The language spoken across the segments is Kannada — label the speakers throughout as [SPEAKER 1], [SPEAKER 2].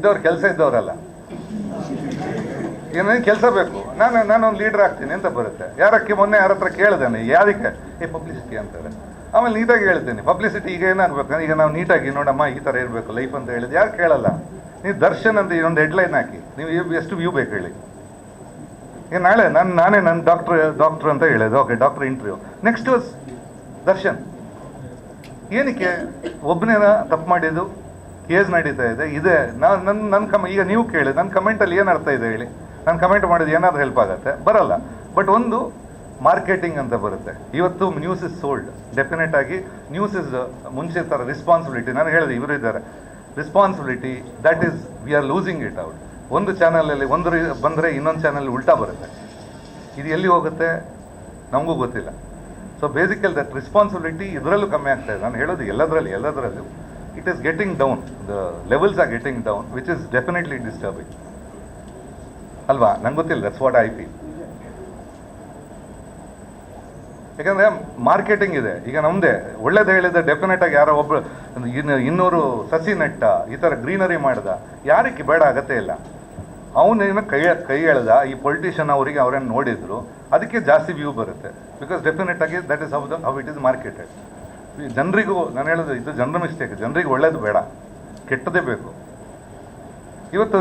[SPEAKER 1] ಇದ್ದವ್ರು, ಕೆಲಸ ಇದ್ದವರಲ್ಲ. ಏನೇನು ಕೆಲಸ ಬೇಕು? ನಾನು ನಾನು ಒಂದು ಲೀಡರ್ ಆಗ್ತೀನಿ ಅಂತ ಬರುತ್ತೆ. ಯಾರಕ್ಕೆ ಮೊನ್ನೆ ಯಾರ ಹತ್ರ ಕೇಳಿದಾನೆ ಯಾದಕ್ಕೆ ಏ ಪಬ್ಲಿಸಿಟಿ ಅಂತಾರೆ. ಆಮೇಲೆ ನೀಟಾಗಿ ಹೇಳ್ತೀನಿ ಪಬ್ಲಿಸಿಟಿ ಈಗ ಏನಾಗಬೇಕು? ಈಗ ನಾವು ನೀಟಾಗಿ, ನೋಡಮ್ಮ, ಈ ಥರ ಇರಬೇಕು ಲೈಫ್ ಅಂತ ಹೇಳಿದ್ರೆ ಯಾರು ಕೇಳಲ್ಲ? ನೀವು ದರ್ಶನ್ ಅಂತ ಇನ್ನೊಂದು ಹೆಡ್ಲೈನ್ ಹಾಕಿ. ನೀವು ಎಷ್ಟು ವ್ಯೂ ಬೇಕು ಹೇಳಿ. ಈಗ ನಾಳೆ ನಾನು ನಾನೇ ನನ್ನ ಡಾಕ್ಟ್ರ್ ಡಾಕ್ಟ್ರ್ ಅಂತ ಹೇಳಿದೆ okay doctor interview next Darshan. ಏನಕ್ಕೆ? ಒಬ್ಬನೇನ ತಪ್ಪು ಮಾಡಿದ್ದು? ಕೇಸ್ ನಡೀತಾ ಇದೆ. ಇದೆ. ನಾನು ನನ್ನ ನನ್ನ ಕಮ ಈಗ ನೀವು ಕೇಳಿ ನನ್ನ ಕಮೆಂಟಲ್ಲಿ ಏನು ಅರ್ಥ ಇದೆ ಹೇಳಿ? ನಾನು ಕಮೆಂಟ್ ಮಾಡಿದ್ದು ಏನಾದರೂ ಹೆಲ್ಪ್ ಆಗುತ್ತೆ? ಬರಲ್ಲ. ಬಟ್ ಒಂದು ಮಾರ್ಕೆಟಿಂಗ್ ಅಂತ ಬರುತ್ತೆ. ಇವತ್ತು ನ್ಯೂಸ್ ಇಸ್ ಸೋಲ್ಡ್ ಡೆಫಿನೆಟ್ ಆಗಿ ನ್ಯೂಸ್ ಇಸ್ ಮುಂಚೆ ಥರ ರೆಸ್ಪಾನ್ಸಿಬಿಲಿಟಿ ನಾನು ಹೇಳಿದೆ, ಇವರು ಇದ್ದಾರೆ. Responsibility that is we are losing it out ಒಂದು ಚಾನಲಲ್ಲಿ ಒಂದು ಬಂದರೆ ಇನ್ನೊಂದು ಚಾನಲ್ ಉಲ್ಟಾ ಬರುತ್ತೆ. ಇದು ಎಲ್ಲಿ ಹೋಗುತ್ತೆ? ನಮಗೂ ಗೊತ್ತಿಲ್ಲ. ಸೊ ಬೇಸಿಕಲ್ ದಟ್ ರೆಸ್ಪಾನ್ಸಿಬಿಲಿಟಿ ಇದರಲ್ಲೂ ಕಮ್ಮಿ ಆಗ್ತಾಯಿದೆ ನಾನು ಹೇಳೋದು ಎಲ್ಲದರಲ್ಲಿ ಎಲ್ಲದರಲ್ಲೂ. It is getting down. The levels are getting down, which is definitely disturbing. Alva, ನಂಗೆ ಗೊತ್ತಿಲ್ಲ. ದಟ್ಸ್ ವಾಟ್ ಐ ಫೀಲ್ ಯಾಕಂದ್ರೆ ಮಾರ್ಕೆಟಿಂಗ್ ಇದೆ. ಈಗ ನಮ್ದೇ ಒಳ್ಳೇದು ಹೇಳಿದ್ರೆ ಡೆಫಿನೆಟ್ ಆಗಿ ಯಾರೋ ಒಬ್ರು ಇನ್ನು ಇನ್ನೂರು ಸಸಿ ನೆಟ್ಟ ಈ ಥರ ಗ್ರೀನರಿ ಮಾಡ್ದ ಯಾರಿಗೆ ಬೇಡ ಅಗತ್ಯ ಇಲ್ಲ. ಅವನೇನು ಕೈ ಕೈ ಎಳೆದ ಈ ಪೊಲಿಟಿಷಿಯನ್ ಅವರಿಗೆ ಅವ್ರೇನು ನೋಡಿದ್ರು ಅದಕ್ಕೆ ಜಾಸ್ತಿ ವ್ಯೂ ಬರುತ್ತೆ. ಬಿಕಾಸ್ ಡೆಫಿನೆಟ್ ಆಗಿ that is how the how it is marketed ಜನರಿಗೂ ನಾನು ಹೇಳೋದು ಇದು ಜನರ ಮಿಸ್ಟೇಕ್ ಜನರಿಗೆ ಒಳ್ಳೇದು ಬೇಡ. ಕೆಟ್ಟದೇ ಬೇಕು. ಇವತ್ತು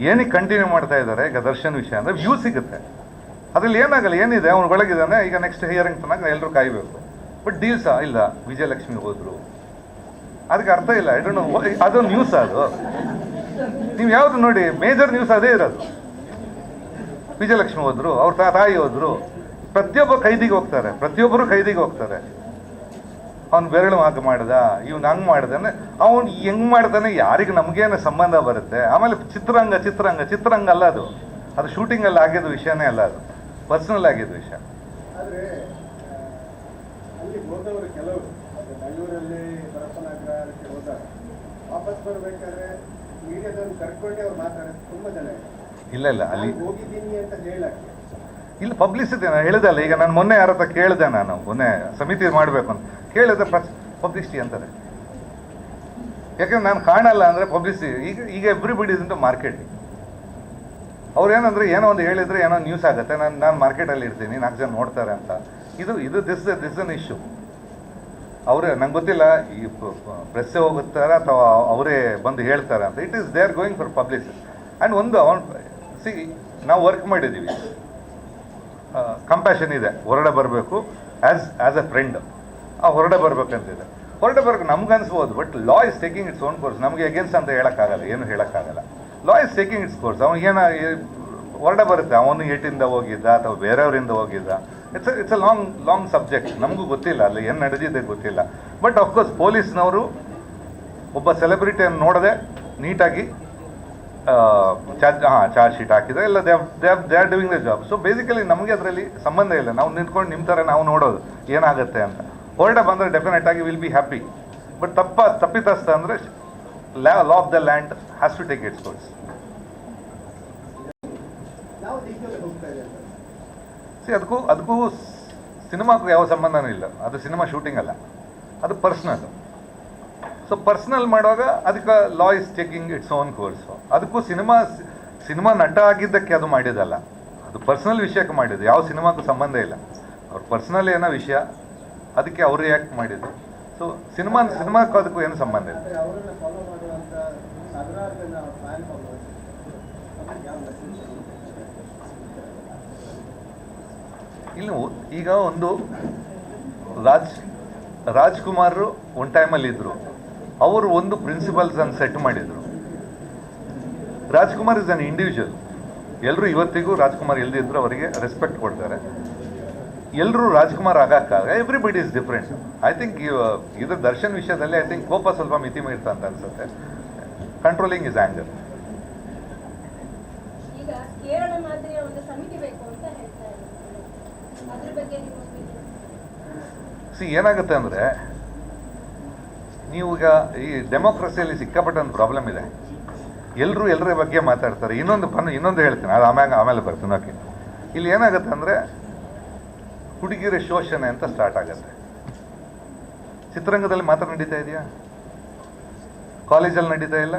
[SPEAKER 1] ಏನಕ್ಕೆ ಕಂಟಿನ್ಯೂ ಮಾಡ್ತಾ ಇದ್ದಾರೆ, ಈಗ ದರ್ಶನ್ ವಿಷಯ ಅಂದರೆ ವ್ಯೂ ಸಿಗುತ್ತೆ. ಅದರಲ್ಲಿ ಏನಾಗಲ್ಲ, ಏನಿದೆ, ಅವ್ನು ಒಳಗಿದ್ದಾನೆ, ಈಗ ನೆಕ್ಸ್ಟ್ ಹಿಯರಿಂಗ್ ತನಕ ಎಲ್ಲರೂ ಕಾಯಬೇಕು. ಬಟ್ ಡೀಲ್ಸಾ ಇಲ್ಲ. ವಿಜಯಲಕ್ಷ್ಮಿ ಹೋದ್ರು. ಅದಕ್ಕೆ ಅರ್ಥ ಇಲ್ಲ. ಐ ಡೋಂಟ್ ನೋ ಅದೊಂದು ನ್ಯೂಸ್ ಅದು. ನೀವು ಯಾವ್ದು ನೋಡಿ ಮೇಜರ್ ನ್ಯೂಸ್ ಅದೇ ಇರೋದು. ವಿಜಯಲಕ್ಷ್ಮಿ ಹೋದ್ರು, ಅವ್ರ ತಾಯಿ ಹೋದ್ರು. ಪ್ರತಿಯೊಬ್ಬ ಕೈದಿಗೆ ಹೋಗ್ತಾರೆ. ಪ್ರತಿಯೊಬ್ಬರು ಕೈದಿಗೆ ಹೋಗ್ತಾರೆ. ಅವ್ನು ಬೆರಳು ಹಾಕಿ ಮಾಡ್ದ ಇವ್ನು ಹಂಗೆ ಮಾಡ್ದಾನೆ ಅವನು ಹೆಂಗ್ ಮಾಡ್ತಾನೆ ಯಾರಿಗೆ ನಮಗೇನು ಸಂಬಂಧ ಬರುತ್ತೆ. ಆಮೇಲೆ ಚಿತ್ರರಂಗ ಚಿತ್ರರಂಗ ಚಿತ್ರರಂಗ ಅಲ್ಲ ಅದು. ಅದು ಶೂಟಿಂಗಲ್ಲಿ ಆಗಿದ್ದ ವಿಷಯನೇ ಅಲ್ಲ ಅದು. ಪರ್ಸನಲ್ ಆಗಿದ್ದ ವಿಷಯ. ಇಲ್ಲ ಇಲ್ಲ ಅಲ್ಲಿ
[SPEAKER 2] ಹೋಗಿದ್ದೀನಿ ಅಂತ ಹೇಳಕ್ಕೆ
[SPEAKER 1] ಇಲ್ಲ ಪಬ್ಲಿಸಿಟಿ ನಾನು ಹೇಳಿದಲ್ಲ ಈಗ ನಾನು ಮೊನ್ನೆ ಯಾರ ಹತ್ರ ಕೇಳಿದೆ ನಾನು, ಮೊನ್ನೆ ಸಮಿತಿ ಮಾಡಬೇಕು ಅಂತ. ಕೇಳಿದ್ರೆ ಪಬ್ಲಿಸಿಟಿ ಅಂತಾರೆ. ಯಾಕಂದ್ರೆ ನಾನು ಕಾಣಲ್ಲ ಅಂದರೆ ಪಬ್ಲಿಸಿಟಿ ಈಗ ಈಗ ಎವ್ರಿಬಡಿ ಬಿಡಿ ಇಂಟು ಮಾರ್ಕೆಟ್ ಅವ್ರು ಏನಂದ್ರೆ, ಏನೋ ಒಂದು ಹೇಳಿದ್ರೆ ಏನೋ ನ್ಯೂಸ್ ಆಗುತ್ತೆ, ನಾನು ನಾನು ಮಾರ್ಕೆಟಲ್ಲಿ ಇರ್ತೀನಿ, ನಾಲ್ಕು ಜನ ನೋಡ್ತಾರೆ ಅಂತ. ಇದು ಇದು ದಿಸ್ ದಿಸ್ ಅನ್ ಇಶ್ಯೂ ಅವರೇ, ನಂಗೆ ಗೊತ್ತಿಲ್ಲ, ಈ ಪ್ರೆಸ್ ಹೋಗುತ್ತಾರೆ ಅಥವಾ ಅವರೇ ಬಂದು ಹೇಳ್ತಾರೆ ಅಂತ. It is they are going for publicity and ಒಂದು, ಅವನ್ ಸಿ ನಾವು ವರ್ಕ್ ಮಾಡಿದ್ದೀವಿ. ಕಂಪ್ಯಾಷನ್ ಇದೆ. ಹೊರಡೆ ಬರಬೇಕು ಆ್ಯಸ್ ಆ್ಯಸ್ ಎ ಫ್ರೆಂಡ್ ಆ ಹೊರಡೆ ಬರಬೇಕಂತಿದೆ. ಹೊರಡೆ ಬರಕ್ಕೆ ನಮ್ಗೆ ಅನ್ಸ್ಬೋದು but law is taking its own course ನಮಗೆ ಅಗೇನ್ಸ್ಟ್ ಅಂತ ಹೇಳೋಕ್ಕಾಗಲ್ಲ, ಏನು ಹೇಳೋಕ್ಕಾಗಲ್ಲ. Law is taking its course ಅವ್ನು ಏನ ಹೊರಡೆ ಬರುತ್ತೆ. ಅವನು ಏಟಿಂದ ಹೋಗಿದ್ದ, ಅಥವಾ ಬೇರೆಯವರಿಂದ ಹೋಗಿದ್ದ. It's it's a long long subject ನಮಗೂ ಗೊತ್ತಿಲ್ಲ, ಅಲ್ಲಿ ಏನು ನಡೆದಿದೆ ಗೊತ್ತಿಲ್ಲ. ಬಟ್ ಅಫ್ಕೋರ್ಸ್ ಪೊಲೀಸ್ನವರು ಒಬ್ಬ ಸೆಲೆಬ್ರಿಟಿಯನ್ನು ನೋಡದೆ ನೀಟಾಗಿ ಚಾರ್ಜ್ ಹಾಂ ಚಾರ್ಜ್ ಶೀಟ್ ಹಾಕಿದ್ರೆ ಇಲ್ಲ they they they are doing the job so basically ನಮಗೆ ಅದರಲ್ಲಿ ಸಂಬಂಧ ಇಲ್ಲ. ನಾವು ನಿಂತ್ಕೊಂಡು ನಿಮ್ಮ ಥರ ನಾವು ನೋಡೋದು ಏನಾಗುತ್ತೆ ಅಂತ. ಹೊರಟ ಬಂದರೆ ಡೆಫಿನೆಟ್ ಆಗಿ ವಿಲ್ ಬಿ ಹ್ಯಾಪಿ ಬಟ್ ತಪ್ಪ ತಪ್ಪಿತಸ್ಥ ಅಂದರೆ law law of the land has to take its course C ಅದಕ್ಕೂ ಅದಕ್ಕೂ ಸಿನಿಮಾಕ್ಕೂ ಯಾವ ಸಂಬಂಧನೂ ಇಲ್ಲ. ಅದು ಸಿನಿಮಾ ಶೂಟಿಂಗ್ ಅಲ್ಲ. ಅದು ಪರ್ಸ್ನಲ್ ಸೊ ಪರ್ಸ್ನಲ್ ಮಾಡುವಾಗ ಅದಕ್ಕೆ law is taking its own course ಅದಕ್ಕೂ ಸಿನಿಮಾ ಸಿನಿಮಾ ನಟ ಆಗಿದ್ದಕ್ಕೆ ಅದು ಮಾಡಿದಲ್ಲ ಅದು ಪರ್ಸ್ನಲ್ ವಿಷಯಕ್ಕೆ ಮಾಡಿದ್ದು. ಯಾವ ಸಿನಿಮಾಕ್ಕೂ ಸಂಬಂಧ ಇಲ್ಲ. ಅವ್ರ ಪರ್ಸ್ನಲ್ ಏನೋ ವಿಷಯ ಅದಕ್ಕೆ ಅವರು ರಿಯಾಕ್ಟ್ ಮಾಡಿದ್ದು. ಸೊ ಸಿನಿಮಾ ಸಿನಿಮಾಕ್ಕೂ ಅದಕ್ಕೂ ಏನು ಸಂಬಂಧ ಇಲ್ಲ. ಇಲ್ಲ ಈಗ ಒಂದು ರಾಜ್ ರಾಜ್ಕುಮಾರ್ ಒನ್ ಟೈಮಲ್ಲಿ ಇದ್ರು. ಅವರು ಒಂದು ಪ್ರಿನ್ಸಿಪಲ್ಸ್ ಅನ್ನು ಸೆಟ್ ಮಾಡಿದ್ರು. ರಾಜ್ಕುಮಾರ್ ಇಸ್ ಅನ್ ಇಂಡಿವಿಜುವಲ್ ಎಲ್ಲರೂ ಇವತ್ತಿಗೂ ರಾಜ್ಕುಮಾರ್ ಎಲ್ದಿದ್ರು ಅವರಿಗೆ ರೆಸ್ಪೆಕ್ಟ್ ಕೊಡ್ತಾರೆ. ಎಲ್ಲರೂ Rajkumar ಆಗಕ್ಕಾಗ everybody is different I think ಇದು ದರ್ಶನ್ ವಿಷಯದಲ್ಲಿ ಐ ಥಿಂಕ್ ಕೋಪ ಸ್ವಲ್ಪ ಮಿತಿ ಮೀರ್ತಾ ಅಂತ ಅನ್ಸುತ್ತೆ. Controlling is
[SPEAKER 3] opinion?
[SPEAKER 1] ಸಿ ಏನಾಗುತ್ತೆ ಅಂದರೆ ನೀವು ಈಗ ಈ ಡೆಮೋಕ್ರಸಿಯಲ್ಲಿ ಸಿಕ್ಕಾಪಟ್ಟೆ ಒಂದು ಪ್ರಾಬ್ಲಮ್ ಇದೆ. ಎಲ್ಲರೂ ಎಲ್ಲರ ಬಗ್ಗೆ ಮಾತಾಡ್ತಾರೆ. ಇನ್ನೊಂದು ಪನ್ ಇನ್ನೊಂದು ಹೇಳ್ತೀನಿ. ಅದು ಆಮ್ಯಾಗ ಆಮೇಲೆ ಬರ್ತೀನಿ. ಓಕೆ ಇಲ್ಲಿ ಏನಾಗುತ್ತೆ ಅಂದರೆ ಹುಡುಗಿಯರ ಶೋಷಣೆ ಅಂತ ಸ್ಟಾರ್ಟ್ ಆಗುತ್ತೆ. ಚಿತ್ರರಂಗದಲ್ಲಿ ಮಾತ್ರ ನಡೀತಾ ಇದೆಯಾ? ಕಾಲೇಜಲ್ಲಿ ನಡೀತಾ ಇಲ್ಲ?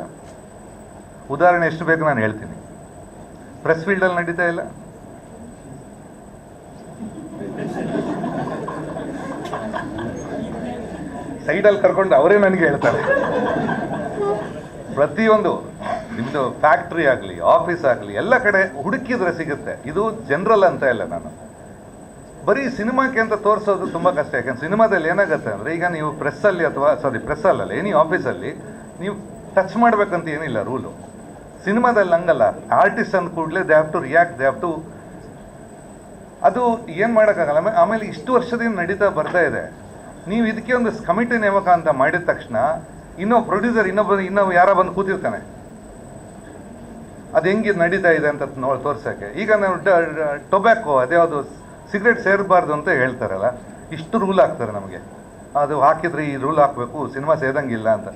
[SPEAKER 1] ಉದಾಹರಣೆ ಎಷ್ಟು ಬೇಕು ನಾನು ಹೇಳ್ತೀನಿ. ಪ್ರೆಸ್ ಫೀಲ್ಡಲ್ಲಿ ನಡೀತಾ ಇಲ್ಲ? ಸೈಡಲ್ಲಿ ಕರ್ಕೊಂಡು ಅವರೇ ನನಗೆ ಹೇಳ್ತಾರೆ. ಪ್ರತಿಯೊಂದು ನಿಮ್ಮದು ಫ್ಯಾಕ್ಟ್ರಿ ಆಗಲಿ, ಆಫೀಸ್ ಆಗಲಿ, ಎಲ್ಲ ಕಡೆ ಹುಡುಕಿದ್ರೆ ಸಿಗುತ್ತೆ. ಇದು ಜನರಲ್ ಅಂತ ಇಲ್ಲ ನಾನು. ಬರೀ ಸಿನಿಮಾಕ್ಕೆ ಅಂತ ತೋರಿಸೋದು ತುಂಬ ಕಷ್ಟ. ಯಾಕಂದ್ರೆ ಸಿನಿಮಾದಲ್ಲಿ ಏನಾಗುತ್ತೆ ಅಂದರೆ, ಈಗ ನೀವು ಪ್ರೆಸ್ಸಲ್ಲಿ ಅಥವಾ ಸಾರಿ ಪ್ರೆಸ್ಸಲ್ಲಲ್ಲ ಎನಿ ಆಫೀಸಲ್ಲಿ ನೀವು ಟಚ್ ಮಾಡಬೇಕಂತ ಏನಿಲ್ಲ ರೂಲು ಸಿನಿಮಾದಲ್ಲಿ ಹಂಗಲ್ಲ. ಆರ್ಟಿಸ್ಟ್ ಅಂದ ಕೂಡಲೇ they have to react they have to ಅದು ಏನು ಮಾಡೋಕ್ಕಾಗಲ್ಲ. ಆಮೇ- ಆಮೇಲೆ ಇಷ್ಟು ವರ್ಷದಿಂದ ನಡೀತಾ ಬರ್ತಾ ಇದೆ. ನೀವು ಇದಕ್ಕೆ ಒಂದು ಕಮಿಟಿ ನೇಮಕ ಅಂತ ಮಾಡಿದ ತಕ್ಷಣ ಇನ್ನೊಬ್ಬ ಪ್ರೊಡ್ಯೂಸರ್ ಇನ್ನೊಬ್ಬ ಇನ್ನೊಬ್ಬ ಯಾರೋ ಬಂದು ಕೂತಿರ್ತಾನೆ. ಅದು ಹೆಂಗೆ ನಡೀತಾ ಇದೆ ಅಂತ ತೋರ್ಸೋಕ್ಕೆ. ಈಗ ನಾವು ಟೊಬ್ಯಾಕೋ ಅದ್ಯಾವುದು ಸಿಗರೇಟ್ ಸೇರಬಾರ್ದು ಅಂತ ಹೇಳ್ತಾರಲ್ಲ, ಇಷ್ಟು ರೂಲ್ ಹಾಕ್ತಾರೆ ನಮಗೆ. ಅದು ಹಾಕಿದ್ರೆ ಈ ರೂಲ್ ಹಾಕಬೇಕು, ಸಿನಿಮಾ ಸೇದಂಗಿಲ್ಲ ಅಂತ.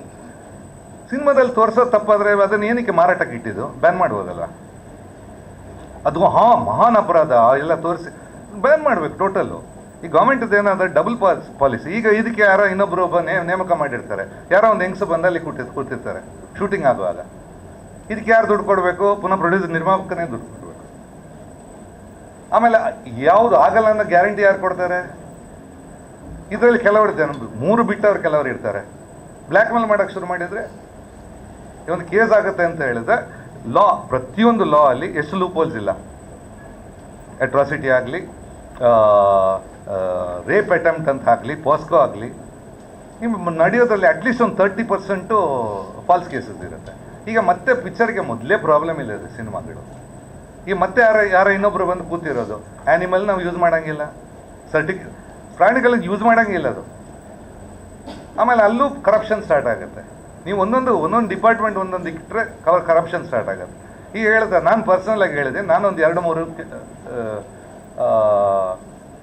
[SPEAKER 1] ಸಿನಿಮಾದಲ್ಲಿ ತೋರ್ಸೋದು ತಪ್ಪಾದ್ರೆ ಅದನ್ನು ಏನಕ್ಕೆ ಮಾರಾಟಕ್ಕೆ ಇಟ್ಟಿದ್ದು? ಬ್ಯಾನ್ ಮಾಡ್ಬೋದಲ್ಲ ಅದು ಹಾ ಮಹಾನ್ ಅಪರಾಧ, ಎಲ್ಲ ತೋರಿಸಿ ಬ್ಯಾನ್ ಮಾಡಬೇಕು ಟೋಟಲ್ಲು. ಈ ಗೌರ್ಮೆಂಟ್ ಏನಾದ್ರೆ ಡಬಲ್ ಪಾಲಿಸಿ ಈಗ ಇದಕ್ಕೆ ಯಾರೋ ಇನ್ನೊಬ್ರು ಒಬ್ಬ ನೇಮಕ ಮಾಡಿರ್ತಾರೆ. ಯಾರೋ ಒಂದು ಹೆಂಗಸು ಬಂದಲ್ಲಿ ಕೂತಿ ಕೂತಿರ್ತಾರೆ. ಶೂಟಿಂಗ್ ಆಗುವಾಗ. ಇದಕ್ಕೆ ಯಾರು ದುಡ್ಡು ಕೊಡಬೇಕು? ಪುನಃ ಪ್ರೊಡ್ಯೂಸರ್ ನಿರ್ಮಾಪಕನೇ ದುಡ್ಡು ಕೊಡಬೇಕು. ಆಮೇಲೆ ಯಾವುದು ಆಗಲ್ಲ ಅನ್ನೋ ಗ್ಯಾರಂಟಿ ಯಾರು ಕೊಡ್ತಾರೆ? ಇದರಲ್ಲಿ ಕೆಲವರು ಜನ ಮೂರು ಬಿಟ್ಟವ್ರು ಕೆಲವರು ಇರ್ತಾರೆ. ಬ್ಲ್ಯಾಕ್ ಮೇಲ್ ಮಾಡಕ್ಕೆ ಶುರು ಮಾಡಿದ್ರೆ ಒಂದು ಕೇಸ್ ಆಗುತ್ತೆ ಅಂತ ಹೇಳಿದ್ರೆ ಲಾ ಪ್ರತಿಯೊಂದು ಲಾ ಅಲ್ಲಿ ಎಷ್ಟು ಲೂಪೋಲ್ಸ್ ಇಲ್ಲ. ಅಟ್ರಾಸಿಟಿ ಆಗಲಿ ರೇಪ್ ಅಟೆಂಪ್ಟ್ ಅಂತ ಆಗಲಿ ಪಾಸ್ಕೋ ಆಗಲಿ, ನಿಮ್ಮ ನಡೆಯೋದ್ರಲ್ಲಿ ಅಟ್ಲೀಸ್ಟ್ ಒಂದು ತರ್ಟಿ ಪರ್ಸೆಂಟು ಫಾಲ್ಸ್ ಕೇಸಸ್ ಇರುತ್ತೆ. ಈಗ ಮತ್ತೆ ಪಿಕ್ಚರ್ಗೆ ಮೊದಲೇ ಪ್ರಾಬ್ಲಮ್ ಇಲ್ಲ ರೀ ಸಿನಿಮಾಗಳು. ಈಗ ಮತ್ತೆ ಯಾರ ಯಾರ ಇನ್ನೊಬ್ರು ಬಂದು ಕೂತಿರೋದು ಆ್ಯನಿಮಲ್ ನಾವು ಯೂಸ್ ಮಾಡಂಗಿಲ್ಲ. ಸರ್ಟಿಫಿ ಪ್ರಾಣಿಗಳನ್ನ ಯೂಸ್ ಮಾಡಂಗಿಲ್ಲ ಅದು. ಆಮೇಲೆ ಅಲ್ಲೂ ಕರಪ್ಷನ್ ಸ್ಟಾರ್ಟ್ ಆಗುತ್ತೆ. ನೀವು ಒಂದೊಂದು ಒಂದೊಂದು ಡಿಪಾರ್ಟ್ಮೆಂಟ್ ಒಂದೊಂದು ಇಟ್ಟರೆ ಕವರ್ ಕರಪ್ಷನ್ ಸ್ಟಾರ್ಟ್ ಆಗುತ್ತೆ. ಈಗ ಹೇಳಿದೆ, ನಾನು ಪರ್ಸನಲ್ ಆಗಿ ಹೇಳಿದೆ, ನಾನೊಂದು ಎರಡು ಮೂರು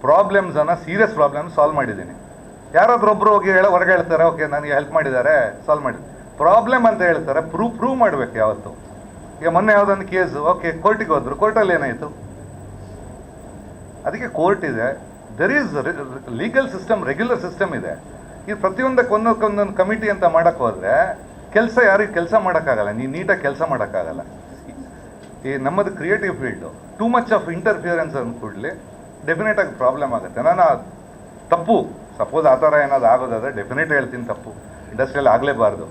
[SPEAKER 1] ಪ್ರಾಬ್ಲಮ್ಸನ್ನು ಸೀರಿಯಸ್ ಪ್ರಾಬ್ಲಮ್ ಸಾಲ್ವ್ ಮಾಡಿದ್ದೀನಿ. ಒಬ್ರು ಹೋಗಿ ಹೇಳ, ಹೊರಗೆ ಹೇಳ್ತಾರೆ ಓಕೆ ನನಗೆ ಹೆಲ್ಪ್ ಮಾಡಿದ್ದಾರೆ ಸಾಲ್ವ್ ಮಾಡಿ. ಪ್ರಾಬ್ಲಮ್ ಅಂತ ಹೇಳ್ತಾರೆ ಪ್ರೂವ್ ಪ್ರೂವ್ ಮಾಡ್ಬೇಕು ಯಾವತ್ತು. ಈಗ ಮೊನ್ನೆ ಯಾವುದೊಂದು ಕೇಸು ಓಕೆ ಕೋರ್ಟಿಗೆ ಹೋದ್ರು ಕೋರ್ಟಲ್ಲಿ ಏನಾಯಿತು? ಅದಕ್ಕೆ ಕೋರ್ಟ್ ಇದೆ there is legal system regular system ಇದೆ. ಈ ಪ್ರತಿಯೊಂದಕ್ಕೆ ಒಂದಕ್ಕೊಂದೊಂದು ಕಮಿಟಿ ಅಂತ ಮಾಡಕ್ಕೆ ಹೋದ್ರೆ, ಕೆಲಸ ಯಾರಿಗೆ ಕೆಲಸ ಮಾಡೋಕ್ಕಾಗಲ್ಲ ನೀವು ನೀಟಾಗಿ ಕೆಲಸ ಮಾಡೋಕ್ಕಾಗಲ್ಲ. ಈ ನಮ್ಮದು creative field too much of interference ಅಂದ ಕೂಡಲೇ ಡೆಫಿನೆಟ್ ಆಗಿ ಪ್ರಾಬ್ಲಮ್ ಆಗುತ್ತೆ. ನಾನು ತಪ್ಪು ಸಪೋಸ್ ಆ ಥರ ಏನಾದ್ರು ಆಗೋದಾದ್ರೆ ಡೆಫಿನೆಟ್ ಹೇಳ್ತೀನಿ ತಪ್ಪು. ಇಂಡಸ್ಟ್ರಿಯಲ್ ಆಗಲೇಬಾರ್ದು.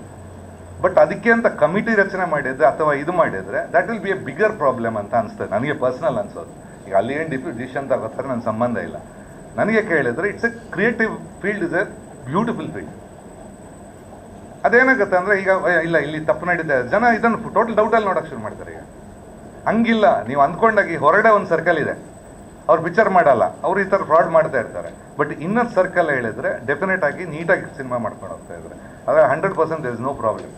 [SPEAKER 1] ಬಟ್ ಅದಕ್ಕೆ ಅಂತ ಕಮಿಟಿ ರಚನೆ ಮಾಡಿದ್ರೆ ಅಥವಾ ಇದು ಮಾಡಿದರೆ that will be a bigger problem ಅಂತ ಅನಿಸ್ತದೆ. ನನಗೆ ಪರ್ಸ್ನಲ್ ಅನಿಸೋದು. ಈಗ ಅಲ್ಲಿ ಏನು ಡಿಫ್ಯೂ ಡಿಸಿಷನ್ ತಗೋತಾರೆ ನನ್ನ ಸಂಬಂಧ ಇಲ್ಲ. ನನಗೆ ಕೇಳಿದ್ರೆ it's a creative field is a beautiful field ಅದೇನಾಗುತ್ತೆ ಅಂದರೆ ಈಗ ಇಲ್ಲ, ಇಲ್ಲಿ ತಪ್ಪು ನಡೀತಾ ಜನ ಇದನ್ನು ಟೋಟಲ್ ಡೌಟಲ್ಲಿ ನೋಡೋಕೆ ಶುರು ಮಾಡ್ತಾರೆ ಈಗ. ಹಂಗಿಲ್ಲ, ನೀವು ಅಂದ್ಕೊಂಡಾಗಿ ಹೊರಗಡೆ ಒಂದು ಸರ್ಕಲ್ ಇದೆ. ಅವ್ರು ಪಿಕ್ಚರ್ ಮಾಡಲ್ಲ, ಅವ್ರು ಈ ಥರ ಫ್ರಾಡ್ ಮಾಡ್ತಾ ಇರ್ತಾರೆ. ಬಟ್ ಇನ್ನೊಂದು ಸರ್ಕಲ್ ಹೇಳಿದ್ರೆ ಡೆಫಿನೆಟ್ ಆಗಿ ನೀಟಾಗಿ ಸಿನಿಮಾ ಮಾಡ್ಕೊಂಡು ಹೋಗ್ತಾ ಇದ್ದಾರೆ. ಆದರೆ hundred percent is no problem